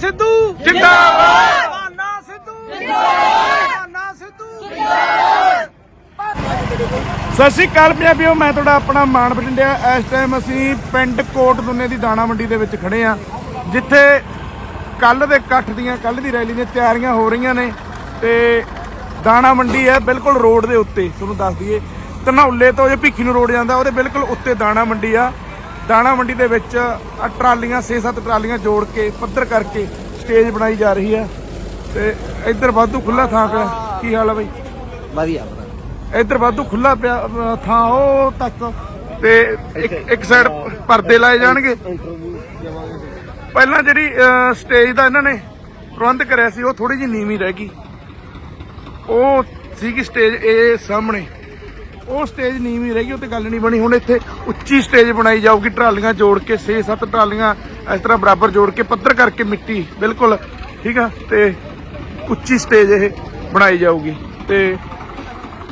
ਸਿੱਧੂ। ਜਿੰਦਾਬਾਦ! ਭਾਨਾ ਸਿੱਧੂ। ਜਿੰਦਾਬਾਦ! ਭਾਨਾ ਸਿੱਧੂ। ਸਤਿ ਸ਼੍ਰੀ ਅਕਾਲ ਪੰਜਾਬੀਓ ਮੈਂ ਤੁਹਾਡਾ ਆਪਣਾ ਮਾਨ ਬਟਿੰਡਿਆ ਇਸ ਟਾਈਮ ਅਸੀਂ ਪਿੰਡ ਕੋਟ ਦੁੰਨੇ ਦੀ ਦਾਣਾ ਮੰਡੀ ਦੇ ਵਿੱਚ ਖੜੇ ਆ ਜਿੱਥੇ ਕੱਲ ਦੇ ਇਕੱਠ ਦੀਆਂ ਕੱਲ ਦੀ ਰੈਲੀ ਦੀਆਂ ਤਿਆਰੀਆਂ ਹੋ ਰਹੀਆਂ ਨੇ ਤੇ ਦਾਣਾ ਮੰਡੀ ਹੈ ਬਿਲਕੁਲ ਰੋਡ ਦੇ ਉੱਤੇ। ਤੁਹਾਨੂੰ ਦੱਸ ਦਈਏ ਧਨੌਲੇ ਤੋਂ ਜੇ ਭਿੱਖੀ ਨੂੰ ਰੋਡ ਜਾਂਦਾ ਉਹਦੇ ਬਿਲਕੁਲ ਉੱਤੇ ਦਾਣਾ ਮੰਡੀ ਆ। ਦਾਣਾ ਮੰਡੀ ਦੇ ਵਿੱਚ ਆਹ ਟਰਾਲੀਆਂ 6-7 ਟਰਾਲੀਆਂ ਜੋੜ ਕੇ ਪੱਧਰ ਕਰਕੇ ਸਟੇਜ ਬਣਾਈ ਜਾ ਰਹੀ ਆ ਤੇ ਇੱਧਰ ਵਾਧੂ ਖੁੱਲਾ ਥਾਂ ਪਿਆ। ਕੀ ਹਾਲ ਆ ਬਈ? ਵਧੀਆ। ਇੱਧਰ ਵਾਧੂ ਖੁੱਲਾ ਪਿਆ ਅਹ ਥਾਂ ਉਹ ਤੱਕ। ਤੇ ਇੱਕ ਇੱਕ ਸਾਈਡ ਪਰਦੇ ਲਾਏ ਜਾਣਗੇ। ਪਹਿਲਾਂ ਜਿਹੜੀ ਅਹ, ਸਟੇਜ ਦਾ ਇਹਨਾਂ ਨੇ ਪ੍ਰਬੰਧ ਕਰਿਆ ਸੀ ਉਹ ਥੋੜੀ ਜਿਹੀ ਨੀਵੀਂ ਰਹਿ ਗਈ। ਉਹ ਸੀਗੀ ਸਟੇਜ ਇਹ ਸਾਹਮਣੇ। ਉਹ ਸਟੇਜ ਨੀਵੀਂ ਰਹਿ ਗਈ, ਉਹ ਤੇ ਗੱਲ ਨਹੀਂ ਬਣੀ। ਹੁਣ ਇੱਥੇ ਉੱਚੀ ਸਟੇਜ ਬਣਾਈ ਜਾਊਗੀ, ਟਰਾਲੀਆਂ ਜੋੜ ਕੇ 6-7 ਟਰਾਲੀਆਂ ਇਸ ਤਰ੍ਹਾਂ ਬਰਾਬਰ ਜੋੜ ਕੇ, ਪੱਧਰ ਕਰਕੇ ਮਿੱਟੀ, ਬਿਲਕੁਲ, ਠੀਕ ਆ? ਤੇ ਉੱਚੀ ਸਟੇਜ ਇਹ ਬਣਾਈ ਜਾਊਗੀ। ਤੇ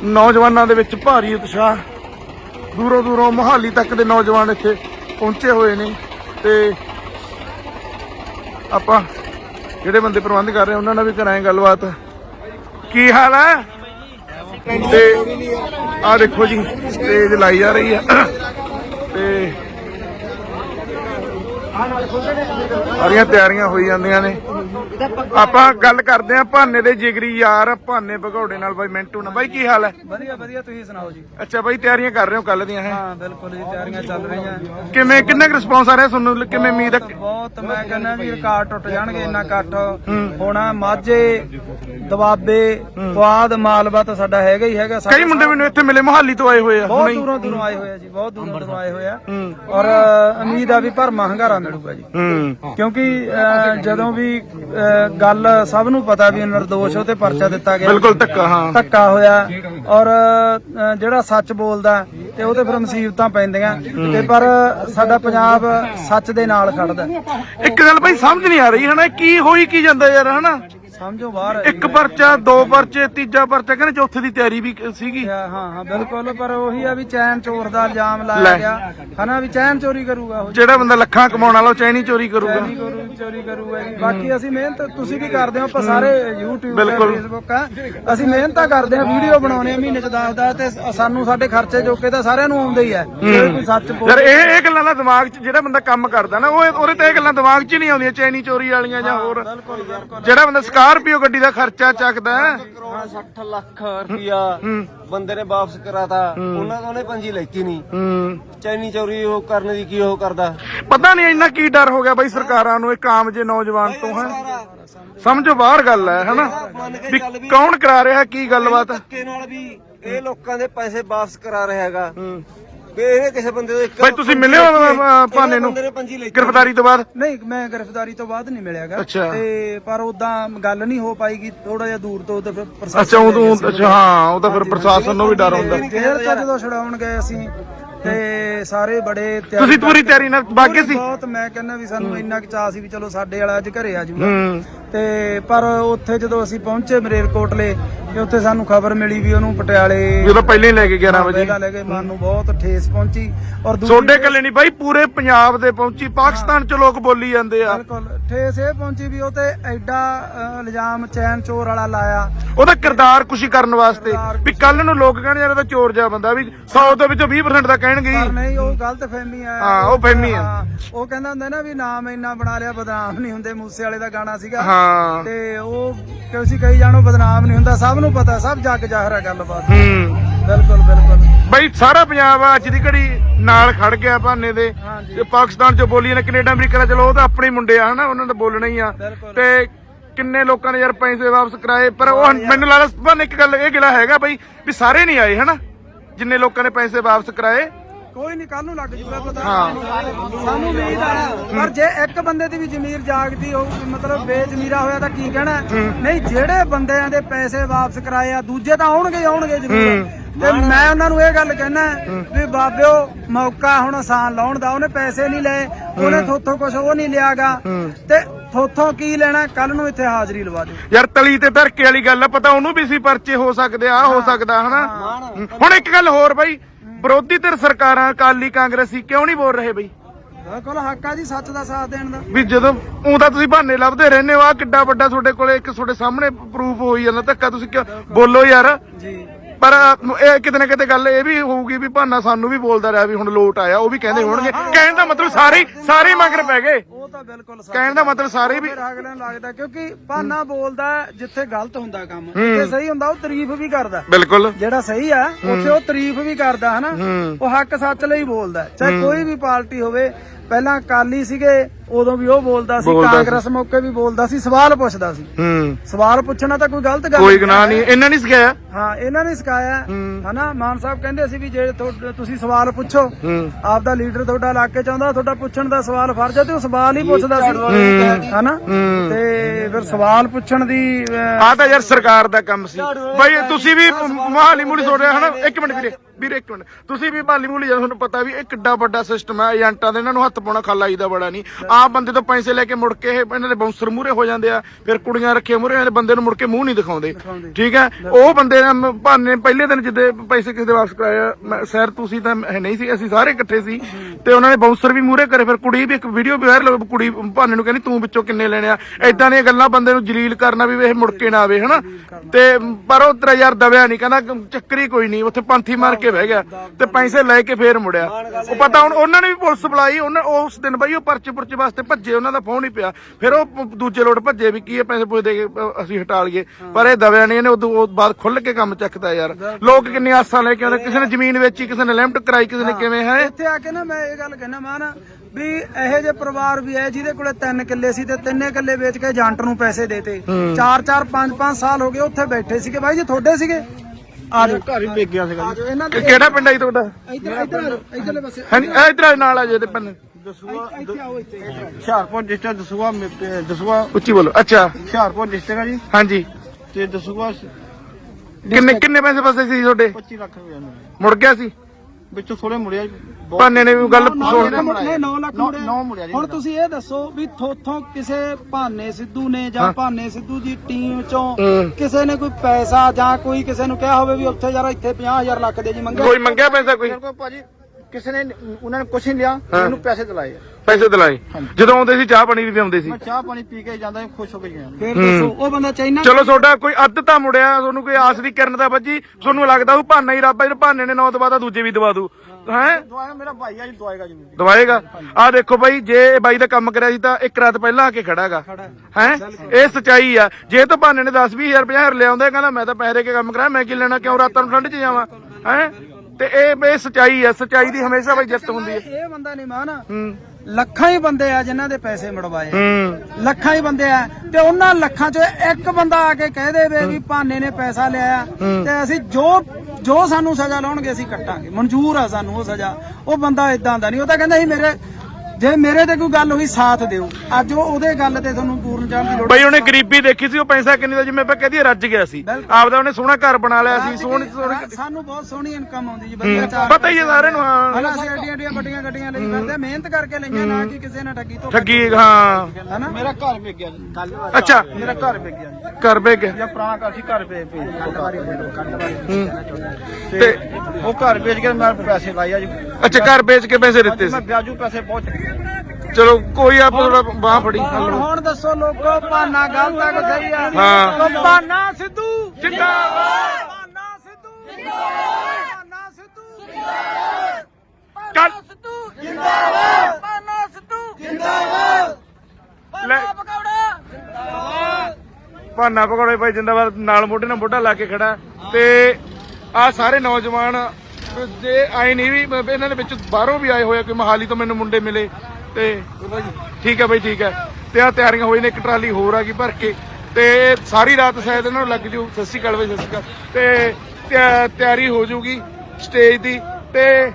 ਨੌਜਵਾਨਾਂ ਦੇ ਵਿੱਚ ਭਾਰੀ ਉਤਸ਼ਾਹ। ਦੂਰੋਂ ਦੂਰੋਂ ਮੋਹਾਲੀ ਤੱਕ ਦੇ ਨੌਜਵਾਨ ਇੱਥੇ ਪਹੁੰਚੇ ਹੋਏ ਨੇ। ਤੇ ਆਪਾਂ ਜਿਹੜੇ ਬੰਦੇ ਪ੍ਰਬੰਧ ਕਰ ਰਹੇ, ਉਹਨਾਂ ਨਾਲ ਵੀ ਕਰਾਂਗੇ ਗੱਲਬਾਤ। ਕੀ ਹਾਲ ਹੈ ਤੇ ਆ ਦੇਖੋ ਜੀ ਸਟੇਜ ਲਾਈ ਜਾ ਰਹੀ ਆ। ਤੇ ਸਾਰੀਆਂ ਤਿਆਰੀਆਂ ਹੋਈ ਜਾਂਦੀਆਂ ਨੇ। ਆਪਾਂ ਗੱਲ ਕਰਦੇ ਆ ਭਾਨੇ ਦੇ ਜਿਗਰੀ ਯਾਰ ਭਾਨੇ ਭਗੌੜੇ ਨਾਲ ਬਾਈ ਮਿੰਟੂ ਨਾਲ। ਬਾਈ ਕੀ ਹਾਲ ਹੈ? ਵਧੀਆ ਵਧੀਆ ਤੁਸੀਂ ਸੁਣਾਓ ਜੀ? ਅੱਛਾ ਬਾਈ ਤਿਆਰੀਆਂ ਕਰ ਰਹੇ ਹੋ ਕੱਲ ਦੀਆਂ ਹੈ? ਹਾਂ ਬਿਲਕੁਲ ਜੀ ਤਿਆਰੀਆਂ ਚੱਲ ਰਹੀਆਂ। ਕਿਵੇਂ ਕਿੰਨਾ ਰਿਸਪੌਂਸ ਆ ਰਿਹਾ ਤੁਹਾਨੂੰ? ਕਿਵੇਂ ਉਮੀਦ ਹੈ ਬਹੁਤ ਮੈਂ ਕਹਿੰਦਾ ਵੀ ਰਿਕਾਰਡ ਟੁੱਟ ਜਾਣਗੇ ਇੰਨਾ ਇਕੱਠ ਹੋਣਾ ਮਾਝੇ ਦਵਾਬੇ ਪੁਆਧ ਮਾਲਵਾ ਤਾਂ ਸਾਡਾ ਹੈਗਾ ਹੀ ਹੈਗਾ ਕਈ ਮੁੰਡੇ ਮੈਨੂੰ ਇੱਥੇ ਮਿਲੇ ਮੋਹਾਲੀ ਤੋਂ ਆਏ ਹੋਏ ਆ ਬਹੁਤ। ਦੂਰੋਂ ਦੂਰੋਂ ਆਏ ਹੋਏ ਆ ਜੀ ਬਹੁਤ ਦੂਰੋਂ ਦੂਰੋਂ ਆਏ ਹੋਏ ਆ। ਔਰ ਉਮੀਦ ਆ ਵੀ ਭਰਮਾ ਹੰਗਾਰਾ ਮਿਲੂਗਾ ਜੀ। ਕਿਉਂਕਿ ਜਦੋਂ ਵੀ ਗੱਲ ਸਭ ਨੂੰ ਪਤਾ ਵੀ ਨਿਰਦੋਸ਼ ਉਹ ਤੇ ਪਰਚਾ ਦਿੱਤਾ ਗਿਆ। ਬਿਲਕੁਲ ਧੱਕਾ ਹਾਂ। ਧੱਕਾ ਹੋਇਆ। ਔਰ ਜਿਹੜਾ ਸੱਚ ਬੋਲਦਾ ਤੇ ਉਹ ਤੇ ਫਿਰ ਮੁਸੀਬਤਾਂ ਪੈਂਦੀਆਂ। ਤੇ ਪਰ ਸਾਡਾ ਪੰਜਾਬ ਸੱਚ ਦੇ ਨਾਲ ਖੜਦਾ। ਇੱਕ ਗੱਲ ਬਾਈ ਸਮਝ ਨਹੀਂ ਆ ਰਹੀ ਹਨਾ? ਕੀ ਹੋਈ ਕੀ ਜਾਂਦਾ ਯਾਰ ਹਨਾ? ਸਮਝੋ ਬਾਹਰ ਹੈ ਜੀ। ਇੱਕ ਪਰਚਾ ਦੋ ਪਰਚੇ ਤੀਜਾ ਪਰਚਾ ਕਹਿੰਦੇ ਚੌਥੇ ਦੀ ਤਿਆਰੀ ਵੀ ਸੀਗੀ। ਹਾਂ ਹਾਂ ਬਿਲਕੁਲ ਪਰ ਉਹੀ ਆ ਵੀ ਚੈਨ ਚੋਰ ਦਾ ਇਲਜ਼ਾਮ ਲੈ। ਲਾਇਆ ਗਿਆ। ਹਨਾ ਵੀ ਚੈਨ ਚੋਰੀ ਕਰੂਗਾ ਉਹ। ਜਿਹੜਾ ਬੰਦਾ ਲੱਖਾਂ ਕਮਾਉਣ ਵਾਲਾ ਉਹ ਚੈਨੀ ਚੋਰੀ ਕਰੂਗਾ। ਕਰੂ ਚੋਰੀ ਕਰੂਗਾ ਜੀ। ਬਾਕੀ ਅਸੀਂ ਮਿਹਨਤ ਤੁਸੀਂ ਵੀ ਕਰਦੇ ਹੋ ਆਪਾਂ ਸਾਰੇ YouTube ਤੇ ਬਿਲਕੁਲ। Facebook ਆ। ਅਸੀਂ ਮਿਹਨਤਾਂ ਕਰਦੇ ਆ ਵੀਡੀਓ ਬਣਾਉਣੇ ਆ ਮਹੀਨੇ ਚ 10 10 ਤੇ ਸਾਨੂੰ ਸਾਡੇ ਖਰਚੇ ਜੋਕੇ ਤਾਂ ਸਾਰਿਆਂ ਨੂੰ ਆਉਂਦੇ ਹੀ ਆ। ਜੇ ਕੋਈ ਸੱਚ ਬੋਲ। ਯਾਰ ਇਹ ਇਹ ਗੱਲਾਂ ਨਾ ਦਿਮਾਗ 'ਚ ਜਿਹੜਾ ਬੰਦਾ ਕੰਮ ਕਰਦਾ ਨਾ ਉਹ ਉਹਦੇ ਤੇ ਇਹ ਗੱਲਾਂ ਦਿਮਾਗ 'ਚ ਹੀ ਨਹੀਂ ਆਉਂਦੀਆਂ ਚੈਨੀ ਚੋਰੀ ਵਾਲੀਆਂ ਜਾਂ ਹੋਰ। ਬਿਲਕੁਲ ਬਿਲਕੁਲ। ਜਿਹੜਾ ਬੰਦਾ ਸਕਾਰਪੀਓ ਗੱਡੀ ਦਾ ਖਰਚਾ ਚੱਕਦਾ ਹੈ, ਕਰੋੜ 60 ਲੱਖ ਰੁਪਿਆ ਬੰਦੇ ਨੇ ਵਾਪਸ ਕਰਾਤਾ। ਉਹਨਾਂ ਤੋਂ ਉਹਨੇ ਪੰਜੀ ਲੈਤੀ ਨਹੀਂ ਹੂੰ। ਚੈਨੀ ਚੋਰੀ ਉਹ ਕਰਨ ਦੀ ਕੀ ਉਹ ਕਰਦਾ? ਪਤਾ ਨਹੀਂ ਇੰਨਾ ਕੀ ਡਰ ਹੋ ਗਿਆ ਬਾਈ ਸਰਕਾਰਾਂ ਨੂੰ ਇੱਕ ਆਮ ਜੇ ਨੌਜਵਾਨ ਤੋਂ ਹੈ। ਸਮਝੋ ਬਾਹਰ ਗੱਲ ਹੈ ਹਨਾ? ਵੀ ਕੌਣ ਕਰਾ ਰਿਹਾ ਕੀ ਗੱਲਬਾਤ? ਧੱਕੇ ਨਾਲ ਵੀ ਇਹ ਲੋਕਾਂ ਦੇ ਪੈਸੇ ਵਾਪਸ ਕਰਾ ਰਿਹਾ ਹੈਗਾ। ਹੂੰ। ਇਹ ਕਿਸੇ ਬੰਦੇ ਤੋਂ ਇੱਕ ਬਾਈ ਤੁਸੀਂ ਮਿਲੇ ਹੋ ਅਹ, ਭਾਨੇ ਨੂੰ? ਬੰਦੇ ਨੇ ਪੰਜੀ ਲੈਤੀ ਗ੍ਰਿਫਤਾਰੀ ਤੋਂ ਬਾਅਦ? ਨਹੀਂ ਮੈਂ ਗ੍ਰਿਫਤਾਰੀ ਤੋਂ ਬਾਅਦ ਨਹੀਂ ਮਿਲਿਆਗਾ। ਅੱਛਾ। ਤੇ ਪਰ ਉਦਾਂ ਗੱਲ ਨਹੀਂ ਹੋ ਪਾਈਗੀ ਥੋੜਾ ਜਿਹਾ ਦੂਰ ਤੋਂ ਤੇ ਫਿਰ ਪ੍ਰਸ਼ਾਸਨ ਅੱਛਾ ਉਦੋਂ ਅੱਛਾ ਹਾਂ ਉਹ ਤਾਂ ਫਿਰ ਪ੍ਰਸ਼ਾਸਨ ਨੂੰ ਵੀ ਡਰ ਹੁੰਦਾ। ਜੇਲ੍ਹ ਤੋਂ ਜਦੋਂ ਛਡਾਉਣ ਗਏ ਅਸੀਂ ਤੇ ਸਾਰੇ ਬੜੇ ਤਿਆਰੀ ਤੁਸੀਂ ਪੂਰੀ ਤਿਆਰੀ ਨਾਲ ਬਾਗੇ ਸੀ? ਬਹੁਤ ਮੈਂ ਕਹਿੰਦਾ ਵੀ ਸਾਨੂੰ ਇੰਨਾ ਕੁ ਚਾਹ ਸੀ ਵੀ ਚਲੋ ਸਾਡੇ ਵਾਲਾ ਅੱਜ ਘਰੇ ਆ ਜੂਗਾ। ਹੂੰ। ਤੇ ਪਰ ਉੱਥੇ ਜਦੋਂ ਅਸੀਂ ਪਹੁੰਚੇ ਮਰੇਲਕੋਟਲੇ ਤੇ ਉੱਥੇ ਸਾਨੂੰ ਖਬਰ ਮਿਲੀ ਵੀ ਉਹਨੂੰ ਪਟਿਆਲੇ ਜਦੋਂ ਪਹਿਲਾਂ ਹੀ ਲੈ ਕੇ 11 ਵਜੇ। ਪਹਿਲਾਂ ਲੈ ਕੇ ਮਨ ਨੂੰ ਬਹੁਤ ਠੇਸ ਪਹੁੰਚੀ। ਔਰ ਦੂਜੀ ਸੋਡੇ ਕੱਲੇ ਨਹੀਂ ਬਾਈ ਪੂਰੇ ਪੰਜਾਬ ਦੇ ਪਹੁੰਚੀ। ਪਾਕਿਸਤਾਨ ਚ ਲੋਕ ਬੋਲੀ ਜਾਂਦੇ ਆ। ਬਿਲਕੁਲ। ਠੇਸ ਇਹ ਪਹੁੰਚੀ ਵੀ ਉਹ ਤੇ ਐਡਾ ਇਲਜ਼ਾਮ ਚੈਨ ਚੋਰ ਵਾਲਾ ਲਾਇਆ। ਉਹਦਾ ਕਿਰਦਾਰ ਕੁਸ਼ੀ ਕਰਨ ਵਾਸਤੇ। ਵੀ ਕੱਲ ਨੂੰ ਲੋਕ ਕਹਿਣ ਯਾਰ ਇਹ ਤਾਂ ਚੋਰ ਜਾ ਬੰਦਾ ਵੀ 100 ਦੇ ਵਿੱਚੋਂ 20% ਦਾ ਕਹਿਣਗੇ ਪਰ ਹੀ। ਨਹੀਂ ਉਹ ਗਲਤ ਫਹਿਮੀ ਆ। ਹਾਂ, ਉਹ ਫਹਿਮੀ ਆ। ਹਾਂ, ਉਹ ਕਹਿੰਦਾ ਹੁੰਦਾ ਨਾ ਵੀ ਨਾਮ ਇੰਨਾ ਬਣਾ ਲਿਆ ਬਦਨਾਮ ਨਹੀਂ ਹੁੰਦੇ ਮੂਸੇ ਵਾਲੇ ਦਾ ਗਾਣਾ ਸੀਗਾ। ਹਾਂ। ਤੇ ਉਹ ਤੁਸੀਂ ਕਹੀ ਜਾਣੋ ਬਦਨਾਮ ਨਹੀਂ ਹੁੰਦਾ ਸਭ ਨੂੰ ਪਤਾ ਸਭ ਜੱਗ ਜ਼ਾਹਰ ਹੈ ਗੱਲਬਾਤ। ਹੂੰ। ਬਿਲਕੁਲ ਬਿਲਕੁਲ। ਬਾਈ ਸਾਰਾ ਪੰਜਾਬ ਅੱਜ ਦੀ ਘੜੀ ਨਾਲ ਖੜ ਗਿਆ ਭਾਨੇ ਦੇ। ਹਾਂਜੀ। ਤੇ ਪਾਕਿਸਤਾਨ ਚ ਬੋਲੀ ਨੇ ਕੈਨੇਡਾ ਅਮਰੀਕਾ ਦਾ ਚਲੋ ਉਹ ਤਾਂ ਆਪਣੇ ਮੁੰਡੇ ਆ ਹਨਾ ਉਹਨਾਂ ਦਾ ਬੋਲਣਾ ਹੀ ਆ। ਬਿਲਕੁਲ। ਤੇ ਕਿੰਨੇ ਲੋਕਾਂ ਨੇ ਯਾਰ ਪੈਸੇ ਵਾਪਸ ਕਰਾਏ ਪਰ ਉਹ ਮੈਨੂੰ ਲੱਗਦਾ ਭਾਨੇ ਇੱਕ ਗੱਲ ਇਹ ਗਿਲਾ ਹੈਗਾ ਬਈ ਵੀ ਸਾਰੇ ਨਹੀਂ ਆਏ ਹਨਾ? ਜਿੰਨੇ ਲੋਕਾਂ ਨੇ ਪੈਸੇ ਵਾਪਸ ਕਰਾਏ ਕੋਈ ਨਹੀਂ ਕੱਲ ਨੂੰ ਲੱਗ ਜੂਗਾ ਪਤਾ। ਹਾਂ। ਸਾਨੂੰ ਉਮੀਦ ਆ। ਪਰ ਜੇ ਇੱਕ ਬੰਦੇ ਦੀ ਵੀ ਜ਼ਮੀਰ ਜਾਗਦੀ ਹੋਊ ਮਤਲਬ ਬੇਜ਼ਮੀਰਾ ਹੋਇਆ ਤਾਂ ਕੀ ਕਹਿਣਾ? ਨਹੀਂ ਜਿਹੜੇ ਬੰਦਿਆਂ ਦੇ ਪੈਸੇ ਵਾਪਸ ਕਰਾਏ ਆ ਦੂਜੇ ਤਾਂ ਆਉਣਗੇ ਹੀ ਆਉਣਗੇ ਜ਼ਰੂਰ ਤੇ ਮੈਂ ਉਹਨਾਂ ਨੂੰ ਇਹ ਗੱਲ ਕਹਿਣਾ ਵੀ ਬਾਬਿਓ ਮੌਕਾ ਹੁਣ ਆਸਾਨ ਲਾਉਣ ਦਾ ਉਹਨੇ ਪੈਸੇ ਨਹੀਂ ਲਏ ਉਹਨੇ ਥੋਥੋਂ ਕੁਝ ਉਹ ਨਹੀਂ ਲਿਆਗਾ। ਤੇ ਥੋਥੋਂ ਕੀ ਲੈਣਾ ਕੱਲ ਨੂੰ ਇੱਥੇ ਹਾਜ਼ਰੀ ਲਵਾ ਦਿਓ। ਯਾਰ ਤਲੀ ਤੇ ਧਰਕੇ ਵਾਲੀ ਗੱਲ ਆ ਪਤਾ ਉਹਨੂੰ ਵੀ ਸੀ ਪਰਚੇ ਹੋ ਸਕਦੇ ਆ ਆਹ ਹੋ ਸਕਦਾ ਹਨਾ? ਹੁਣ ਇੱਕ ਗੱਲ ਹੋਰ ਬਈ ਵਿਰੋਧੀ ਧਿਰ ਸਰਕਾਰਾਂ ਅਕਾਲੀ ਕਾਂਗਰਸੀ ਕਿਉਂ ਨਹੀਂ ਬੋਲ ਰਹੇ ਬਈ? ਬਿਲਕੁਲ ਹੱਕ ਆ ਜੀ ਸੱਚ ਦਾ ਸਾਥ ਦੇਣ ਦਾ। ਵੀ ਜਦੋਂ ਉਹ ਤਾਂ ਤੁਸੀਂ ਬਹਾਨੇ ਲੱਭਦੇ ਰਹਿੰਦੇ ਹੋ ਆ ਕਿੱਡਾ ਵੱਡਾ ਤੁਹਾਡੇ ਕੋਲੇ ਇੱਕ ਤੁਹਾਡੇ ਸਾਹਮਣੇ ਪ੍ਰੂਫ ਹੋਈ ਜਾਂਦਾ ਧੱਕਾ ਤੁਸੀਂ ਕਿਉਂ ਬੋਲੋ ਯਾਰ। ਜੀ। ਪਰ ਇਹ ਕਿਤੇ ਨਾ ਕਿਤੇ ਗੱਲ ਇਹ ਵੀ ਹੋਊਗੀ ਵੀ ਭਾਨਾ ਸਾਨੂੰ ਵੀ ਬੋਲਦਾ ਰਿਹਾ ਵੀ ਹੁਣ ਲੋਟ ਆਇਆ ਉਹ ਵੀ ਕਹਿੰਦੇ ਹੋਣਗੇ। ਕਹਿਣ ਦਾ ਮਤਲਬ ਸਾਰੇ ਸਾਰੇ ਮਗਰ ਪੈ ਗਏ। ਉਹ ਤਾਂ ਬਿਲਕੁਲ ਸੱਚ ਕਹਿਣ ਦਾ ਮਤਲਬ ਸਾਰੇ ਵੀ ਫਿਰ ਅਗਲੇ ਨੂੰ ਲੱਗਦਾ ਕਿਉਂਕਿ ਭਾਨਾ ਬੋਲਦਾ ਜਿੱਥੇ ਗਲਤ ਹੁੰਦਾ ਕੰਮ ਸਹੀ ਹੁੰਦਾ ਉਹ ਤਾਰੀਫ ਵੀ ਕਰਦਾ। ਬਿਲਕੁਲ। ਜਿਹੜਾ ਸਹੀ ਆ ਉੱਥੇ ਉਹ ਤਾਰੀਫ ਵੀ ਕਰਦਾ ਹਨਾ? ਉਹ ਹੱਕ ਸੱਚ ਲਈ ਬੋਲਦਾ। ਚਾਹੇ ਕੋਈ ਵੀ ਪਾਰਟੀ ਹੋਵੇ ਪਹਿਲਾਂ ਅਕਾਲੀ ਸੀਗੇ ਉਦੋਂ ਵੀ ਉਹ ਬੋਲਦਾ ਸੀ ਬੋਲਦਾ। ਕਾਂਗਰਸ ਮੌਕੇ ਵੀ ਬੋਲਦਾ ਸੀ ਸਵਾਲ ਪੁੱਛਦਾ ਸੀ। ਹੂੰ। ਸਵਾਲ ਪੁੱਛਣਾ ਤਾਂ ਕੋਈ ਗਲਤ ਗੱਲ ਕੋਈ ਨਹੀਂ ਗੁਨਾਹ ਨਹੀਂ ਇਹਨਾਂ ਨਹੀਂ ਸਿਖਾਇਆ। ਹਾਂ ਇਹਨਾਂ ਨੇ ਸਿਖਾਇਆ। ਹਨਾ ਮਾਨ ਸਾਹਿਬ ਕਹਿੰਦੇ ਸੀ ਵੀ ਜੇ ਤੁਸੀਂ ਸਵਾਲ ਪੁੱਛੋ ਹੂੰ। ਆਪ ਦਾ ਲੀਡਰ ਤੁਹਾਡਾ ਇਲਾਕੇ ਚ ਆਉਂਦਾ ਤੁਹਾਡਾ ਪੁੱਛਣ ਦਾ ਸਵਾਲ ਫਰਜ਼ ਹੈ ਤੇ ਉਹ ਸਵਾਲ ਹੀ ਪੁੱਛਦਾ ਸੀ। ਹਨਾ ਤੇ ਫਿਰ ਸਵਾਲ ਪੁੱਛਣ ਦੀ ਅਹ, ਆ ਤਾਂ ਯਾਰ ਸਰਕਾਰ ਦਾ ਕੰਮ ਸੀ। ਬਈ ਤੁਸੀਂ ਵੀ ਮਹਾਲੀ ਮੂਲੀ ਸੋੜ ਰਹੇ ਹਨਾ? ਇੱਕ ਮਿੰਟ ਵੀਰੇ ਵੀਰੇ ਇੱਕ ਮਿੰਟ। ਤੁਸੀਂ ਵੀ ਮਹਾਲੀ ਮੂਲੀ ਤੁਹਾਨੂੰ ਪਤਾ ਵੀ ਇਹ ਕਿੱਡਾ ਵੱਡਾ ਸਿਸਟਮ ਹੈ ਏਜੰਟਾਂ ਦੇ ਇਹਨਾਂ ਨੂੰ ਹੱਥ ਪਾਉਣਾ ਖਾਲਾਈ ਦਾ ਬੜਾ ਨਹੀਂ। ਆਪ ਬੰਦੇ ਤੋਂ ਪੈਸੇ ਲੈ ਕੇ ਮੁੜ ਕੇ ਇਹ ਇਹਨਾਂ ਦੇ ਬਾਉਂਸਰ ਮੂਰੇ ਹੋ ਜਾਂਦੇ ਆ ਫਿਰ ਕੁੜੀਆਂ ਰੱਖੇ ਮੂਰੇ ਜਾਂਦੇ ਬੰਦੇ ਨੂੰ ਮੁੜ ਕੇ ਮੂੰਹ ਨਹੀਂ ਦਿਖਾਉਂਦੇ। ਠੀਕ ਹੈ? ਉਹ ਬੰਦੇ ਨੇ ਭਾਨੇ ਪਹਿਲੇ ਦਿਨ ਜਿੱਦੇ ਪੈਸੇ ਕਿਸੇ ਦੇ ਵਾਪਸ ਕਰਾਇਆ ਸਰ ਤੁਸੀਂ ਤਾਂ ਨਹੀਂ ਸੀ ਅਸੀਂ ਸਾਰੇ ਇਕੱਠੇ ਸੀ। ਤੇ ਉਹਨਾਂ ਨੇ ਬਾਉਂਸਰ ਵੀ ਮੂਰੇ ਕਰੇ ਫਿਰ ਕੁੜੀ ਵੀ ਇੱਕ ਵੀਡੀਓ ਵਾਇਰਲ ਕੁੜੀ ਭਾਨੇ ਨੂੰ ਕਹਿੰਦੀ ਤੂੰ ਵਿੱਚੋਂ ਕਿੰਨੇ ਲੈਣੇ ਆ? ਐਦਾਂ ਦੀਆਂ ਗੱਲਾਂ ਬੰਦੇ ਨੂੰ ਜਲੀਲ ਕਰਨਾ ਵੀ ਇਹ ਮੁੜ ਕੇ ਨਾ ਆਵੇ ਹਨਾ? ਤੇ ਪਰ ਉਹ ਤੇਰਾ ਯਾਰ ਦਵਿਆ ਨਹੀਂ ਕਹਿੰਦਾ ਚੱਕਰੀ ਕੋਈ ਨਹੀਂ ਉੱਥੇ ਪੰਥੀ ਮਾਰ ਕੇ ਬਹਿ ਗਿਆ। ਤੇ ਪੈਸੇ ਲੈ ਕੇ ਫੇਰ ਮੁੜਿਆ। ਉਹ ਪਤਾ ਹੁਣ ਉਹਨਾਂ ਨੇ ਵੀ ਪੁਲਿਸ ਬੁਲਾਈ ਉਹਨਾਂ ਉਸ ਦਿਨ ਬਈ ਉਹ ਪਰਚੇ ਪੁਰਚੇ ਵਾਸਤੇ ਭੱਜੇ ਉਹਨਾਂ ਦਾ ਫੋਨ ਹੀ ਪਿਆ। ਫਿਰ ਉਹ ਪ- ਦੂਜੇ ਲੋਟ ਭੱਜੇ ਵੀ ਕੀ ਇਹ ਪੈਸੇ ਪੁੱਛ ਦੇ ਕੇ ਅ, ਅਸੀਂ ਹਟਾ ਲਈਏ। ਪਰ ਇਹ ਦਵਿਆ ਨਹੀਂ ਇਹਨੇ ਉਦੋਂ ਬਾਅਦ ਖੁੱਲ ਕੇ ਕੰਮ ਚੱਕਦਾ ਯਾਰ। ਲੋਕ ਕਿੰਨੀ ਆਸਾਂ ਲੈ ਕੇ ਆਉਂਦੇ ਕਿਸੇ ਨੇ ਜ਼ਮੀਨ ਵੇਚੀ ਕਿਸੇ ਨੇ ਲਿਮਟ ਕਰਾਈ ਕਿਸੇ ਨੇ ਕਿਵੇਂ ਹੈ? ਇੱਥੇ ਆ ਕੇ ਨਾ ਮੈਂ ਇਹ ਗੱਲ ਕਹਿਣਾ ਮਾਨ ਵੀ ਇਹੋ ਜਿਹੇ ਪਰਿਵਾਰ ਵੀ ਹੈ ਜਿਹਦੇ ਕੋਲੇ ਤਿੰਨ ਕਿੱਲੇ ਸੀ ਤੇ ਤਿੰਨੇ ਕਿੱਲੇ ਵੇਚ ਕੇ ਏਜੰਟ ਨੂੰ ਪੈਸੇ ਦੇਤੇ। 4-4 5-5 ਸਾਲ ਹੋ ਗਏ ਉੱਥੇ ਬੈਠੇ ਸੀਗੇ। ਬਾਈ ਜੀ ਤੁਹਾਡੇ ਸੀਗੇ? ਆ ਜਾਓ। ਘਰ ਹੀ ਵੇਚ ਗਿਆ ਸੀਗਾ ਇਹਨਾਂ ਦੇ ਕਿਹੜਾ ਪਿੰਡ ਜੀ ਤੁਹਾਡਾ? ਇੱਧਰ ਇੱਧਰ ਇੱਧਰਲੇ ਪਾਸੇ। ਹਾਂਜੀ ਇਹ ਇੱਧਰ ਨਾਲ ਆ ਜੇ ਤੇ ਪੰਨ। ਆਓ। ਹੁਸ਼ਿਆਰਪੁਰ ਡਿਸਟ੍ਰਿਕਟ ਦਸੂਆ ਦਸੂਆ ਉੱਚੀ ਬੋਲੋ ਅੱਛਾ। ਹੁਸ਼ਿਆਰਪੁਰ ਡਿਸਟ੍ਰਿਕਟ ਆ ਜੀ। ਹਾਂਜੀ। ਤੇ ਦਸੂਆ ਕਿੰਨੇ ਕਿੰਨੇ ਪੈਸੇ ਫਸੇ ਸੀ ਤੁਹਾਡੇ? 25 ਲੱਖ ਰੁਪਏ ਮੁੜ ਗਿਆ ਸੀ? ਵਿੱਚੋਂ ਥੋੜੇ ਮੁੜਿਆ ਜੀ ਬਹੁਤ ਭਾਨੇ ਨੇ ਵੀ ਗੱਲ ਸੁਣ ਨੌ- ਨਹੀਂ 9 ਲੱਖ ਨੌ- ਮੁੜਿਆ। ਨੌ ਮੁੜਿਆ ਜੀ ਹੁਣ ਮੇਰਾ। ਤੁਸੀਂ ਇਹ ਦੱਸੋ ਵੀ ਥੋਥੋਂ ਕਿਸੇ ਭਾਨੇ ਸਿੱਧੂ ਨੇ ਜਾਂ ਭਾਨੇ ਸਿੱਧੂ ਦੀ ਟੀਮ ਚੋਂ ਹੂੰ। ਕਿਸੇ ਨੇ ਕੋਈ ਪੈਸਾ ਜਾਂ ਕੋਈ ਕਿਸੇ ਨੂੰ ਕਿਹਾ ਹੋਵੇ ਵੀ ਉੱਥੇ ਯਾਰ ਇੱਥੇ 50000 ਲੱਖ ਦੇ ਜੀ ਮੰਗੇ ਕੋਈ ਮੰਗਿਆ ਪੈਸਾ ਕੋਈ? ਮੇਰੇ ਕੋਲ ਭਾਜੀ ਕਿਸੇ ਨੇ ਉਹਨਾਂ ਨੇ ਕੁਛ ਨਹੀਂ ਲਿਆ ਮੈਨੂੰ ਪੈਸੇ ਦਿਲਾਏ। ਆ। ਪੈਸੇ ਦਿਲਾਏ। ਜਦੋਂ ਆਉਂਦੇ ਸੀ ਚਾਹ ਪਾਣੀ ਵੀ ਪਿਆਉਂਦੇ ਸੀ। ਮੈਂ ਚਾਹ ਪਾਣੀ ਪੀ ਕੇ ਜਾਂਦਾ ਸੀ, ਖੁਸ਼ ਹੋ ਕੇ ਗਿਆ। ਫਿਰ ਦੱਸੋ ਉਹ ਬੰਦਾ ਚਾਈਨਾ ਚਲੋ ਤੁਹਾਡਾ ਕੋਈ ਅੱਧ ਤਾਂ ਮੁੜਿਆ ਤੁਹਾਨੂੰ ਕੋਈ ਆਸ ਦੀ ਕਿਰਨ ਦਾ ਵੱਜੀ। ਤੁਹਾਨੂੰ ਲੱਗਦਾ ਉਹ ਭਾਨਾ ਹੀ ਰੱਬ ਜਿਹੜਾ ਭਾਨੇ ਨੇ ਨੌ ਦਵਾ ਤਾਂ ਦੂਜੇ ਵੀ ਦਵਾ ਦੂ ਹੈ। ਦਵਾਇਆ ਮੇਰਾ ਭਾਈ ਆ ਜੀ ਦਵਾਏਗਾ ਜੀ ਮੈਨੂੰ। ਦਵਾਏਗਾ ਆ ਦੇਖੋ ਬਾਈ ਜੇ ਇਹ ਬਾਈ ਦਾ ਕੰਮ ਕਰਿਆ ਸੀ ਤਾਂ ਇੱਕ ਰਾਤ ਪਹਿਲਾਂ ਆ ਕੇ ਖੜਾਗਾ। ਹੈ? ਇਹ ਸਚਾਈ ਆ। ਜੇ ਤਾਂ ਭਾਨੇ ਨੇ 10 20000 50000 ਲਿਆਉਂਦਾ ਕਹਿੰਦਾ ਮੈਂ ਤਾਂ ਪੈਸੇ ਦੇ ਕੇ ਕੰਮ ਕਰਾਂ ਮੈਂ ਕੀ ਲੈਣਾ ਕਿਉਂ ਰਾਤਾਂ ਨੂੰ ਠੰਡ 'ਚ ਜਾਵਾਂ? ਹੈ? ਤੇ ਇਹ ਇਹ ਸਚਾਈ ਆ ਸਚਾਈ ਦੀ ਹਮੇਸ਼ਾ ਬਾਈ ਜਿੱਤ ਹੁੰਦੀ ਹੈ ਇਹ ਬੰਦਾ ਨਹੀਂ ਮਾਨ। ਹੂੰ। ਲੱਖਾਂ ਹੀ ਬੰਦੇ ਆ ਜਿਨ੍ਹਾਂ ਦੇ ਪੈਸੇ ਮੜਵਾਏ। ਹੂੰ। ਲੱਖਾਂ ਹੀ ਬੰਦੇ ਆ ਤੇ ਉਹਨਾਂ ਲੱਖਾਂ ਚੋਂ ਇੱਕ ਬੰਦਾ ਆ ਕੇ ਕਹਿ ਦੇਵੇ ਵੀ ਭਾਨੇ ਨੇ ਪੈਸਾ ਲਿਆ ਤੇ ਅਸੀਂ ਜੋ ਜੋ ਸਾਨੂੰ ਸਜ਼ਾ ਲਾਉਣਗੇ ਅਸੀਂ ਕੱਟਾਂਗੇ। ਮਨਜ਼ੂਰ ਆ ਸਾਨੂੰ ਉਹ ਸਜ਼ਾ। ਉਹ ਬੰਦਾ ਇਦਾਂ ਦਾ ਨਹੀਂ ਉਹ ਤਾਂ ਕਹਿੰਦਾ ਸੀ ਮੇਰੇ ਜੇ ਮੇਰੇ ਤੇ ਕੋਈ ਗੱਲ ਹੋਈ ਸਾਥ ਦਿਓ। ਅੱਜ ਉਹ ਉਹਦੇ ਗੱਲ ਤੇ ਤੁਹਾਨੂੰ ਪੂਰਨ ਜਾਣ ਦੀ ਲੋੜ ਬਈ ਉਹਨੇ ਗਰੀਬੀ ਦੇਖੀ ਸੀ ਉਹ ਪੈਸਾ ਕਿੰਨੇ ਦਾ ਜਿਵੇਂ ਆਪਾਂ ਕਹਦੀ ਰੱਜ ਗਿਆ ਸੀ। ਆਪਦਾ ਉਹਨੇ ਸੋਹਣਾ ਘਰ ਬਣਾ ਲਿਆ ਸੀ ਸੋਹਣੀ ਸੋਹਣੀ ਸਾਨੂੰ ਬਹੁਤ ਸੋਹਣੀ ਇਨਕਮ ਆਉਂਦੀ ਜੀ ਵਧੀਆ ਚਾਰ ਪਤਾ ਹੀ ਹੈ ਸਾਰਿਆਂ ਨੂੰ ਹਾਂ। ਅਸੀਂ ਏਡੀਆਂ ਏਡੀਆਂ ਵੱਡੀਆਂ ਗੱਡੀਆਂ ਲਈ ਫਿਰਦੇ ਆ, ਮਿਹਨਤ ਕਰਕੇ ਲਈਆਂ ਨਾ ਕਿ ਕਿਸੇ ਨੇ ਠੱਗੀ ਤੋਂ ਠੱਗੀ ਹਾਂ। ਹਨਾ? ਮੇਰਾ ਘਰ ਵੇਚ ਗਿਆ ਜੀ ਕੱਲ ਅੱਛਾ। ਮੇਰਾ ਘਰ ਵੇਚ ਗਿਆ ਜੀ। ਕਰ ਬੇ ਗਿਆ। ਜਾਂ ਪੁਰਾਣਾ ਘਰ ਸੀ ਘਰ ਵੇਚ ਤੇ ਤੇ ਉਹ ਘਰ ਵੇਚ ਕੇ ਮੈਂ ਪੈਸੇ ਲਾਏ ਆ ਜੀ। ਅੱਛਾ ਘਰ ਵੇਚ ਕੇ ਪੈਸੇ ਦਿੱਤੇ ਮੈਂ ਸੀ। ਵਿਆਜੂ ਪੈਸੇ ਚੁੱਕੇ ਚਲੋ ਕੋਈ ਆਪ ਥੋੜਾ ਬਾਹ ਫੜੀ। ਹੁਣ ਹੁਣ ਦੱਸੋ ਲੋਕੋ ਭਾਨਾ ਗਲਤ ਆ ਕਿ ਸਹੀ ਆ? ਹਾਂ। ਭਾਨਾ ਸਿੱਧੂ। ਜਿੰਦਾਬਾਦ। ਭਾਨਾ ਸਿੱਧੂ। ਜਿੰਦਾਬਾਦ ਭਾਨਾ ਸਿੱਧੂ। ਜਿੰਦਾਬਾਦ ਚੱਲ ਸਿੱਧੂ। ਜਿੰਦਾਬਾਦ। ਭਾਨਾ ਸਿੱਧੂ। ਜਿੰਦਾਬਾਦ। ਲੈ। ਪਕੌੜਾ। ਜਿੰਦਾਬਾਦ। ਭਾਨਾ ਪਕੌੜੇ ਭਾਈ ਜਿੰਦਾਬਾਦ। ਨਾਲ ਮੋਢੇ ਨਾਲ ਮੋਢਾ ਲਾ ਕੇ ਖੜਾ। ਤੇ ਆ ਸਾਰੇ ਨੌਜਵਾਨ ਜੇ ਆਏ ਨਹੀਂ ਵੀ ਬ- ਇਹਨਾਂ ਦੇ ਵਿੱਚ ਬਾਹਰੋਂ ਵੀ ਆਏ ਹੋਏ ਆ, ਕੋਈ ਮਹਾਲੀ ਤੋਂ ਮੈਨੂੰ ਮੁੰਡੇ ਮਿਲੇ ਤੇ ਠੀਕ ਹੈ ਬਾਈ, ਠੀਕ ਹੈ। ਤੇ ਆ ਤਿਆਰੀਆਂ ਹੋਈ ਨੇ, ਇੱਕ ਟਰਾਲੀ ਹੋਰ ਆ ਗਈ ਭਰ ਕੇ। ਤੇ ਸਾਰੀ ਰਾਤ ਸ਼ਾਇਦ ਇਹਨਾਂ ਨੂੰ ਲੱਗ ਜੂ। ਸਤਿ ਸ਼੍ਰੀ ਅਕਾਲ ਬਾਈ, ਸਤਿ ਸ਼੍ਰੀ ਅਕਾਲ। ਤੇ ਤਿਆ- ਤਿਆਰੀ ਹੋ ਜੂਗੀ ਸਟੇਜ ਦੀ। ਤੇ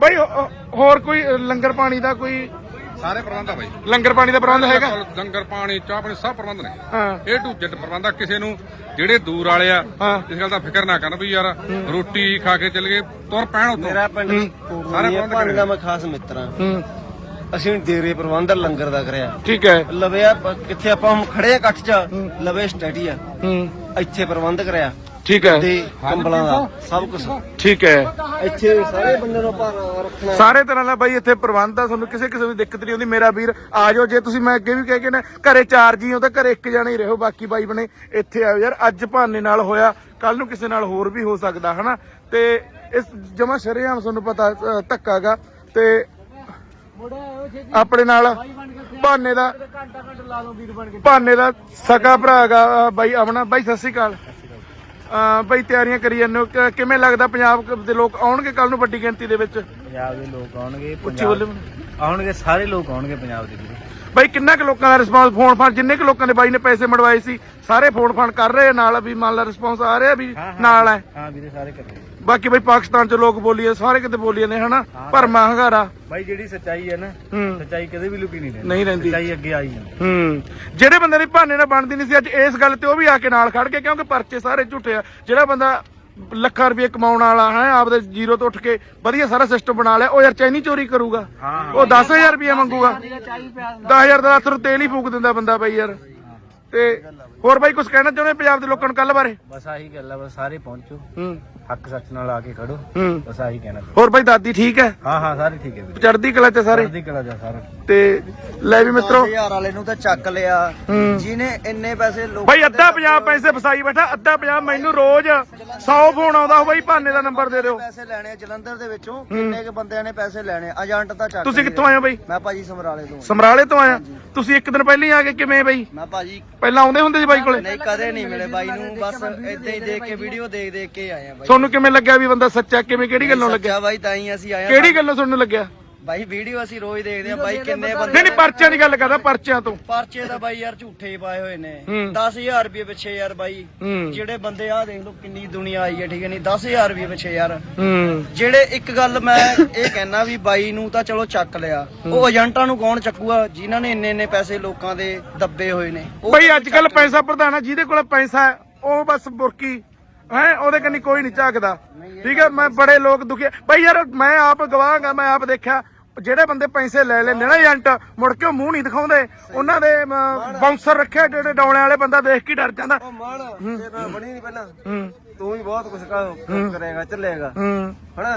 ਬਾਈ, ਹੋ- ਹੋਰ ਕੋਈ ਲੰਗਰ ਪਾਣੀ ਦਾ ਕੋਈ ਸਾਰੇ ਪ੍ਰਬੰਧ ਆ ਬਾਈ। ਲੰਗਰ ਪਾਣੀ ਦਾ ਪ੍ਰਬੰਧ ਹੈਗਾ? ਲੰਗਰ ਪਾਣੀ ਚਾਹ ਪਾਣੀ ਸਭ ਪ੍ਰਬੰਧ ਨੇ। ਹਾਂ। ਏ ਟੂ ਜੈਡ ਪ੍ਰਬੰਧ ਆ। ਕਿਸੇ ਨੂੰ ਜਿਹੜੇ ਦੂਰ ਵਾਲੇ ਆ ਹਾਂ। ਇਸ ਗੱਲ ਦਾ ਫਿਕਰ ਨਾ ਕਰਨ ਵੀ ਯਾਰ ਰੋਟੀ ਖਾ ਕੇ ਚੱਲ ਗਏ ਤੁਰ ਪੈਣ ਉਤੋਂ ਮੇਰਾ ਪਿੰਡ ਦੀ ਸਾਰੇ ਪ੍ਰਬੰਧ ਕਰੇ ਦਾ ਮੈਂ ਖਾਸ ਮਿੱਤਰ ਆ ਹੂੰ। ਅਸੀਂ ਡੇਰੇ ਪ੍ਰਬੰਧ ਲੰਗਰ ਦਾ ਕਰਿਆ। ਠੀਕ ਹੈ। ਲਵੇ ਆ ਪ- ਕਿੱਥੇ ਆਪਾਂ ਹੁਣ ਖੜੇ ਆ ਇਕੱਠ ਚ ਲਵੇ ਸਟੇਡੀ ਆ। ਹੂੰ। ਇੱਥੇ ਪ੍ਰਬੰਧ ਕਰਿਆ। ਠੀਕ ਹੈ। ਕੰਬਲਾਂ ਦਾ ਸਭ ਕੁਝ ਠੀਕ ਹੈ। ਇੱਥੇ ਸਾਰੇ ਬੰਦੇ ਨੂੰ ਆਪਾਂ ਰੱਖਣਾ। ਸਾਰੇ ਤਰ੍ਹਾਂ ਦਾ ਬਾਈ ਇੱਥੇ ਪ੍ਰਬੰਧ ਆ ਤੁਹਾਨੂੰ ਕਿਸੇ ਕਿਸੇ ਦੀ ਦਿੱਕਤ ਨਹੀਂ ਆਉਂਦੀ। ਮੇਰਾ ਵੀਰ ਆ ਜਾਓ। ਜੇ ਤੁਸੀਂ ਮੈਂ ਅੱਗੇ ਵੀ ਕਹਿ ਕੇ ਨਾ ਘਰੇ ਚਾਰ ਜੀ ਹੋ ਤਾਂ ਘਰੇ ਇੱਕ ਜਣਾ ਹੀ ਰਹੋ ਬਾਕੀ ਬਾਈ ਬਣੇ ਇੱਥੇ ਆਓ ਯਾਰ। ਅੱਜ ਭਾਨੇ ਨਾਲ ਹੋਇਆ ਕੱਲ ਨੂੰ ਕਿਸੇ ਨਾਲ ਹੋਰ ਵੀ ਹੋ ਸਕਦਾ ਹਨਾ? ਤੇ ਇਸ ਜਮਾ ਸ਼ਰੇਆਮ ਤੁਹਾਨੂੰ ਪਤਾ ਅ, ਧੱਕਾਗਾ ਤੇ ਆਪਣੇ ਨਾਲ ਭਾਨੇ ਦਾ ਭਾਨੇ ਦਾ ਸਕਾ ਭਰਾ ਹੈਗਾ ਬਾਈ ਆਵਣਾ ਬਾਈ ਸਤਿ ਸ਼੍ਰੀ ਅਕਾਲ। ਬਾਈ ਤਿਆਰੀਆਂ ਕਰੀ ਜਾਂਦੇ ਹੋ। ਕਿ- ਕਿਵੇਂ ਲੱਗਦਾ ਪੰਜਾਬ ਦੇ ਲੋਕ ਆਉਣਗੇ ਕੱਲ ਨੂੰ ਵੱਡੀ ਗਿਣਤੀ ਦੇ ਵਿੱਚ? ਪੰਜਾਬ ਦੇ ਲੋਕ ਆਉਣਗੇ ਉੱਚੀ ਬੋਲੇ। ਆਉਣਗੇ ਸਾਰੇ ਲੋਕ ਆਉਣਗੇ ਪੰਜਾਬ ਦੇ ਵੀਰੇ। ਬਾਈ ਕਿੰਨਾ ਕੁ ਲੋਕਾਂ ਦਾ ਰਿਸਪਾਂਸ ਫੋਨ ਫਾਨ ਜਿੰਨੇ ਕੁ ਲੋਕਾਂ ਨੇ ਬਾਈ ਨੇ ਪੈਸੇ ਮੜਵਾਏ ਸੀ ਸਾਰੇ ਫੋਨ ਫਾਨ ਕਰ ਰਹੇ ਆ ਨਾਲ ਵੀ ਮੰਨ ਲਾ ਰਿਸਪਾਂਸ ਆ ਰਿਹਾ ਵੀ ਨਾਲ ਹੈ। ਹਾਂ ਵੀਰੇ ਸਾਰੇ ਕਰੇ ਬਾਕੀ ਬਾਈ ਪਾਕਿਸਤਾਨ ਚ ਲੋਕ ਬੋਲੀਏ ਸਾਰੇ ਕਿਤੇ ਬੋਲੀਏ ਨੇ ਹਨਾ? ਭਰਮਾ ਹੰਗਾਰਾ। ਬਾਈ ਜਿਹੜੀ ਸੱਚਾਈ ਹੈ ਨਾ ਸੱਚਾਈ ਕਦੇ ਵੀ ਲੁਕੀ ਨਹੀਂ ਰਹਿੰਦੀ। ਨਹੀਂ ਰਹਿੰਦੀ। ਸੱਚਾਈ ਅੱਗੇ ਆਈ ਹੂੰ। ਜਿਹੜੇ ਬੰਦੇ ਦੀ ਭਾਨੇ ਨਾਲ ਬਣਦੀ ਨਹੀਂ ਸੀ ਅੱਜ ਇਸ ਗੱਲ ਤੇ ਉਹ ਵੀ ਆ ਕੇ ਨਾਲ ਖੜ ਕੇ ਕਿਉਂਕਿ ਪਰਚੇ ਸਾਰੇ ਝੂਠੇ ਆ। ਜਿਹੜਾ ਬੰਦਾ ਲੱਖਾਂ ਰੁਪਏ ਕਮਾਉਣ ਵਾਲਾ ਹੈ ਆਪਦੇ ਜ਼ੀਰੋ ਤੋਂ ਉੱਠ ਕੇ ਵਧੀਆ ਸਾਰਾ ਸਿਸਟਮ ਬਣਾ ਲਿਆ ਉਹ ਯਾਰ ਚੈਨੀ ਚੋਰੀ ਕਰੂਗਾ। ਉਹ 10000 ਰੁਪਏ ਮੰਗੂਗਾ। 10000 ਦਾ ਲੱਖ ਤੇਲ ਹੀ ਫੂਕ ਦਿੰਦਾ ਬੰਦਾ ਬਾਈ ਯਾਰ। ਤੇ ਹੋਰ ਬਾਈ ਕੁਝ ਕਹਿਣਾ ਚਾਹੁੰਦੇ ਪੰਜਾਬ ਦੇ ਲੋਕਾਂ ਨੂੰ ਕੱਲ ਬਾਰੇ? ਬਸ ਆਹੀ ਗੱਲ ਆ ਬਸ ਸਾਰੇ ਪਹੁੰਚੋ। ਹੂੰ। ਹੱਕ ਸੱਚ ਨਾਲ ਆ ਕੇ ਖੜੋ। ਹੂੰ। ਬਸ ਆਹੀ ਕਹਿਣਾ। ਹੋਰ ਬਾਈ ਦਾਦੀ ਠੀਕ ਹੈ? ਹਾਂ ਹਾਂ ਸਾਰੇ ਠੀਕ ਹੈ ਵੀਰੇ। ਚੜ੍ਹਦੀ ਕਲਾ ਚ ਸਾਰੇ? ਚੜ੍ਹਦੀ ਕਲਾ ਜਾ ਸਾਰਾ। ਤੇ ਲੈ ਵੀ ਮਿੱਤਰੋ। 10000 ਵਾਲੇ ਨੂੰ ਤਾਂ ਚੱਕ ਲਿਆ। ਜਿਹਨੇ ਇੰਨੇ ਪੈਸੇ ਲੋਕ ਬਾਈ ਅੱਧਾ ਪੰਜਾਬ ਪੈਸੇ ਫਸਾਈ ਬੈਠਾ ਅੱਧਾ ਪੰਜਾਬ ਮੈਨੂੰ ਰੋਜ਼ 100 ਫੋਨ ਆਉਂਦਾ ਹੋ ਬਾਈ ਭਾਨੇ ਦਾ ਨੰਬਰ ਦੇ ਦਿਓ। ਪੈਸੇ ਲੈਣੇ ਆ ਜਲੰਧਰ ਦੇ ਵਿੱਚੋਂ? ਕਿੰਨੇ ਕ ਬੰਦਿਆਂ ਨੇ ਪੈਸੇ ਲੈਣੇ ਆ? ਏਜੰਟ ਤਾਂ ਚੱਕ ਤੁਸੀਂ। ਕਿੱਥੋਂ ਆਏ ਹੋ ਬਾਈ? ਮੈਂ ਭਾਜੀ ਸਮਰਾਲੇ ਤੋਂ ਸਮਰਾਲੇ ਤੋਂ ਆਇਆ? ਤੁਸੀਂ ਇੱਕ ਦਿਨ ਪਹਿਲਾਂ ਹੀ ਆ ਗਏ ਕਿਵੇਂ ਬਾਈ? ਮੈਂ ਭਾਜੀ ਪਹਿਲਾਂ ਆਉਂਦੇ ਹੁੰਦੇ ਸੀ ਬਾਈ ਕੋਲੇ? ਨਹੀਂ ਕਦੇ ਨਹੀਂ ਮਿਲੇ ਬਾਈ ਨੂੰ। ਬਸ ਏਦਾਂ ਹੀ ਦੇਖ ਕੇ ਵੀਡੀਓ ਦੇਖ ਦੇਖ ਕੇ ਆਏ ਆ ਬਾਈ। ਤੁਹਾਨੂੰ ਕਿਵੇਂ ਲੱਗਿਆ ਵੀ ਬੰਦਾ ਸੱਚਾ ਕਿਵੇਂ ਕਿਹੜੀ ਗੱਲੋਂ ਲੱਗਿਆ? ਸੱਚਾ ਬਾਈ ਤਾਂ ਹੀ ਅਸੀਂ ਆਏ ਆ ਕਿਹੜੀ ਗੱਲੋਂ ਤੁਹਾਨੂੰ ਲੱਗਿਆ? ਬਾਈ ਵੀਡੀਓ ਅਸੀਂ ਰੋਜ਼ ਦੇਖਦੇ ਆ ਬਾਈ ਕਿੰਨੇ ਨਹੀਂ ਬੰਦੇ ਨਹੀਂ ਪਰਚਿਆਂ ਦੀ ਗੱਲ ਕਰਦਾ ਪਰਚਿਆਂ ਤੋਂ। ਪਰਚੇ ਦਾ ਬਾਈ ਯਾਰ ਝੂਠੇ ਪਾਏ ਹੋਏ ਨੇ। ਹੂੰ। 10000 ਰੁਪਏ ਪਿੱਛੇ ਯਾਰ ਬਾਈ। ਜਿਹੜੇ ਬੰਦੇ ਆ ਦੇਖ ਲਓ ਕਿੰਨੀ ਦੁਨੀਆ ਆਈ ਹੈ ਠੀਕ ਹੈ ਨਹੀਂ 10000 ਰੁਪਏ ਪਿੱਛੇ ਯਾਰ। ਜਿਹੜੇ ਇੱਕ ਗੱਲ ਮੈਂ ਇਹ ਕਹਿਣਾ ਵੀ ਬਾਈ ਨੂੰ ਤਾਂ ਚਲੋ ਚੱਕ ਲਿਆ। ਉਹ ਏਜੰਟਾਂ ਨੂੰ ਕੌਣ ਚੱਕੂਗਾ? ਜਿਨ੍ਹਾਂ ਨੇ ਇੰਨੇ ਇੰਨੇ ਪੈਸੇ ਲੋਕਾਂ ਦੇ ਦੱਬੇ ਹੋਏ ਨੇ। ਬਈ ਅੱਜ ਕੱਲ ਪੈਸਾ ਪ੍ਰਧਾਨ ਆ ਜਿਹਦੇ ਕੋਲ ਪੈਸਾ ਉਹ ਬਸ ਬੁਰਕੀ ਹੈ? ਉਹਦੇ ਕੰਨੀ ਕੋਈ ਨਹੀਂ ਝਾਕਦਾ। ਠੀਕ ਹੈ? ਮੈਂ ਬੜੇ ਲੋਕ ਦੁਖੀ ਬਈ ਯਾਰ ਮੈਂ ਆਪ ਗਵਾਹਗਾ ਮੈਂ ਆਪ ਦੇਖਿਆ। ਜਿਹੜੇ ਬੰਦੇ ਪੈਸੇ ਲੈ ਲੈਂਦੇ ਨਾ ਏਜੰਟ ਮੁੜ ਕੇ ਮੂੰਹ ਨਹੀਂ ਦਿਖਾਉਂਦੇ। ਉਹਨਾਂ ਦੇ ਬਾਉਂਸਰ ਰੱਖਿਆ ਜਿਹੜੇ ਡੌਲੇ ਵਾਲੇ ਬੰਦਾ ਦੇਖ ਕੇ ਡਰ ਜਾਂਦਾ। ਮਾਣ ਤੇ ਤਾਂ ਬਣੀ ਨਹੀਂ ਪਹਿਲਾਂ। ਹੂੰ। ਤੂੰ ਵੀ ਬਹੁਤ ਕੁਝ ਕਰੇਗਾ ਚੱਲੇਗਾ। ਹੂੰ। ਹਨਾ?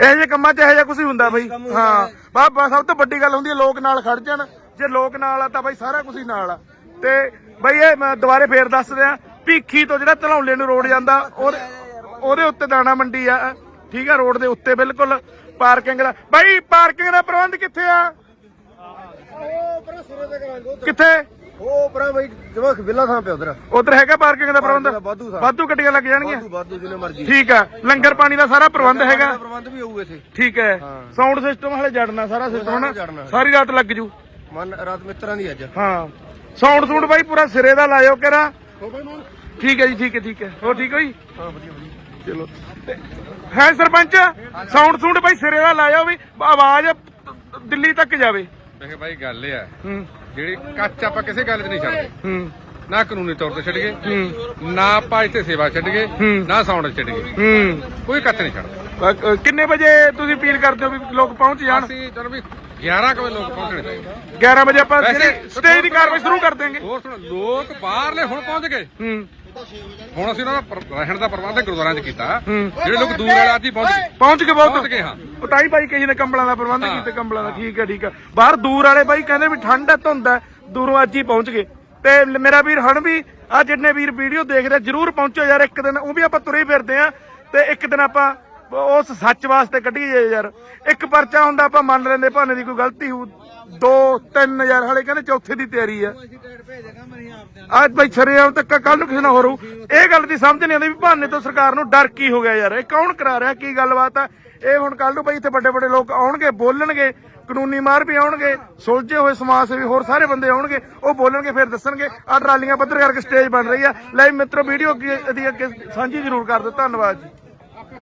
ਇਹ ਜੇ ਕੰਮਾਂ 'ਚ ਇਹੋ ਜਿਹਾ ਕੁਝ ਹੁੰਦਾ ਬਈ। ਹਾਂ। ਬਾ ਬਾ ਸਭ ਤੋਂ ਵੱਡੀ ਗੱਲ ਹੁੰਦੀ ਹੈ ਲੋਕ ਨਾਲ ਖੜ ਜਾਣ। ਜੇ ਲੋਕ ਨਾਲ ਆ ਤਾਂ ਬਈ ਸਾਰਾ ਕੁਝ ਹੀ ਨਾਲ ਆ। ਤੇ ਬਈ ਇਹ ਮੈਂ ਦੁਬਾਰੇ ਫੇਰ ਦੱਸ ਦਿਆਂ ਭੀਖੀ ਤੋਂ ਜਿਹੜਾ ਧਲੌਲੇ ਨੂੰ ਰੋਡ ਜਾਂਦਾ ਉਹਦੇ ਉਹਦੇ ਉੱਤੇ ਦਾਣਾ ਮੰਡੀ ਆ। ਠੀਕ ਆ ਰੋਡ ਦੇ ਉੱਤੇ ਬਿਲਕੁਲ ਪਾਰਕਿੰਗ ਦਾ। ਬਈ ਪਾਰਕਿੰਗ ਦਾ ਪ੍ਰਬੰਧ ਕਿੱਥੇ ਆ? ਕਿੱਥੇ? ਉਹ ਪਰਾ ਬਾਈ ਜਮਾ ਵਿਲਾ ਥਾਂ ਪਿਆ ਉਧਰ ਉਧਰ ਹੈਗਾ ਪਾਰਕਿੰਗ ਦਾ ਪ੍ਰਬੰਧ? ਵਾਧੂ ਗੱਡੀਆਂ ਲੱਗ ਜਾਣਗੀਆਂ? ਵਾਧੂ ਜਿੰਨੇ ਮਰਜ਼ੀ। ਠੀਕ ਆ ਲੰਗਰ ਪਾਣੀ ਦਾ ਸਾਰਾ ਪ੍ਰਬੰਧ ਹੈਗਾ। ਪ੍ਰਬੰਧ ਵੀ ਹੋਊ ਇੱਥੇ। ਠੀਕ ਹੈ। ਸਾਊਂਡ ਸਿਸਟਮ ਹਲੇ ਜੜਨਾ ਸਾਰਾ ਸਿਸਟਮ ਨਾ। ਸਾਰੀ ਰਾਤ ਲੱਗ ਜੂ। ਮਨ ਰਾਤ ਮਿੱਤਰਾਂ ਦੀ ਅੱਜ। ਹਾਂ। ਸਾਊਂਡ ਸੂਟ ਬਾਈ ਪੂਰਾ ਸਿਰੇ ਦਾ ਲਾਇਓ ਕਿਰਾ। ਠੀਕ ਹੈ ਜੀ ਠੀਕ ਹੈ ਠੀਕ ਹੈ। ਹੋਰ ਠੀਕ ਹੋ ਜੀ? ਹਾਂ ਵਧੀਆ ਵਧੀਆ। ਚਲੋ। ਤੇ ਹੈ ਸਰਪੰਚ? ਸਾਊਂਡ ਸੂਟ ਬਾਈ ਸਿਰੇ ਦਾ ਲਾਇਓ ਵੀ ਆਵਾਜ਼ ਦਿੱਲੀ ਤੱਕ ਜਾਵੇ। ਦੇਖੇ ਬਾਈ ਗੱਲ ਇਹ ਆ। ਹੂੰ। ਜਿਹੜੀ ਕੱਚ ਆਪਾਂ ਕਿਸੇ ਗੱਲ 'ਚ ਨਹੀਂ ਛੱਡਦੇ। ਹੂੰ। ਨਾ ਕਾਨੂੰਨੀ ਤੌਰ ਤੇ ਛੱਡ ਗਏ ਨਾ ਆਪਾਂ ਇੱਥੇ ਸੇਵਾ ਛੱਡ ਗਏ ਨਾ ਸਾਊਂਡ ਛੱਡ ਗਏ ਕੋਈ ਕੱਚ ਨਹੀਂ ਛੱਡਦਾ। ਕਿੰਨੇ ਵਜੇ ਤੁਸੀਂ ਅਪੀਲ ਕਰਦੇ ਹੋ ਵੀ ਲੋਕ ਪਹੁੰਚ ਜਾਣ? ਅਸੀਂ ਚਲੋ ਵੀ 11 ਕੁ ਵਜੇ ਲੋਕ ਪਹੁੰਚਣੇ ਚਾਹੀਦੇ 11 ਵਜੇ ਆਪਾਂ ਜਿਹੜੀ ਸਟੇਜ ਦੀ ਕਾਰਵਾਈ ਸ਼ੁਰੂ ਕਰ ਦੇਵਾਂਗੇ ਹੋਰ ਸੁਣ ਲੋਕ ਬਾਹਰਲੇ ਹੁਣ ਪਹੁੰਚ ਗਏ। ਹੂੰ। ਹੁਣ ਅਸੀਂ ਉਹਨਾਂ ਦਾ ਰਹਿਣ ਦਾ ਪ੍ਰਬੰਧ ਗੁਰਦੁਆਰਿਆਂ 'ਚ ਕੀਤਾ। ਜਿਹੜੇ ਲੋਕ ਦੂਰ ਵਾਲੇ ਆਦੀ ਪਹੁੰਚ ਗਏ। ਪਹੁੰਚ ਕੇ ਬਹੁਤ। ਪਹੁੰਚ ਗਏ, ਹਾਂ। ਉਹ ਤਾਂ ਹੀ ਬਾਈ ਕਹੀ ਨੇ ਕੰਬਲਾਂ ਦਾ ਪ੍ਰਬੰਧ। ਕੀਤੇ ਕੰਬਲਾਂ ਦਾ। ਠੀਕ ਹੈ ਠੀਕ ਹੈ। ਬਾਹਰ ਦੂਰ ਵਾਲੇ ਬਾਈ ਕਹਿੰਦੇ ਵੀ ਠੰਡ ਹੈ ਧੁੰਦ ਹੈ। ਦੂਰੋਂ ਅੱਜ ਹੀ ਪਹੁੰਚ ਗਏ। ਤੇ ਮੇਰਾ ਵੀਰ ਹਣ ਵੀ ਆ ਜਿੰਨੇ ਵੀਰ ਵੀਡੀਓ ਦੇਖਦੇ ਜਰੂਰ ਪਹੁੰਚੋ ਯਾਰ ਇੱਕ ਦਿਨ। ਉਹ ਵੀ ਆਪਾਂ ਤੁਰੇ ਫਿਰਦੇ ਆ ਤੇ ਇੱਕ ਦਿਨ ਆਪਾਂ ਉਸ ਸੱਚ ਵਾਸਤੇ ਕੱਢੀਏ ਯਾਰ। ਇੱਕ ਪਰਚਾ ਹੁੰਦਾ, ਆਪਾਂ ਮੰਨ ਲੈਂਦੇ ਭਾਨੇ ਦੀ ਕੋਈ ਗਲਤੀ ਹੋ ਦੋ, ਤਿੰਨ ਯਾਰ ਹਲੇ ਕਹਿੰਦੇ ਚੌਥੇ ਦੀ ਤਿਆਰੀ ਆ। ਅੱਜ ਬਈ ਸ਼ਰੇਆਮ ਤੱਕ ਕੱਲ ਨੂੰ ਕਿਸੇ ਨਾਲ ਹੋਰ ਹੋਊ। ਇਹ ਗੱਲ ਦੀ ਸਮਝ ਨਹੀਂ ਆਉਂਦੀ ਵੀ ਭਾਨੇ ਤੋਂ ਸਰਕਾਰ ਨੂੰ ਡਰ ਕੀ ਹੋ ਗਿਆ ਯਾਰ। ਇਹ ਕੌਣ ਕਰਾ ਰਿਹਾ, ਕੀ ਗੱਲਬਾਤ ਆ? ਇਹ ਹੁਣ ਕੱਲ ਨੂੰ ਬਈ ਇੱਥੇ ਵੱਡੇ ਵੱਡੇ ਲੋਕ ਆਉਣਗੇ, ਬੋਲਣਗੇ, ਕਾਨੂੰਨੀ ਮਾਰ ਵੀ ਆਉਣਗੇ, ਸੁਲਝੇ ਹੋਏ ਸਮਾਜ ਸੇਵੀ ਹੋਰ ਸਾਰੇ ਬੰਦੇ ਆਉਣਗੇ, ਉਹ ਬੋਲਣਗੇ, ਫਿਰ ਦੱਸਣਗੇ ਆ ਟਰਾਲੀਆਂ ਪੱਧਰ ਕਰਕੇ ਸਟੇਜ ਬਣ ਰਹੀ ਆ। ਲੈ ਮਿੱਤਰੋ ਵੀਡੀਓ ਦੀ ਅੱਗੇ ਸਾਂਝੀ ਜ਼ਰੂਰ ਕਰ ਦਿਓ। ਧੰਨਵਾਦ ਜੀ।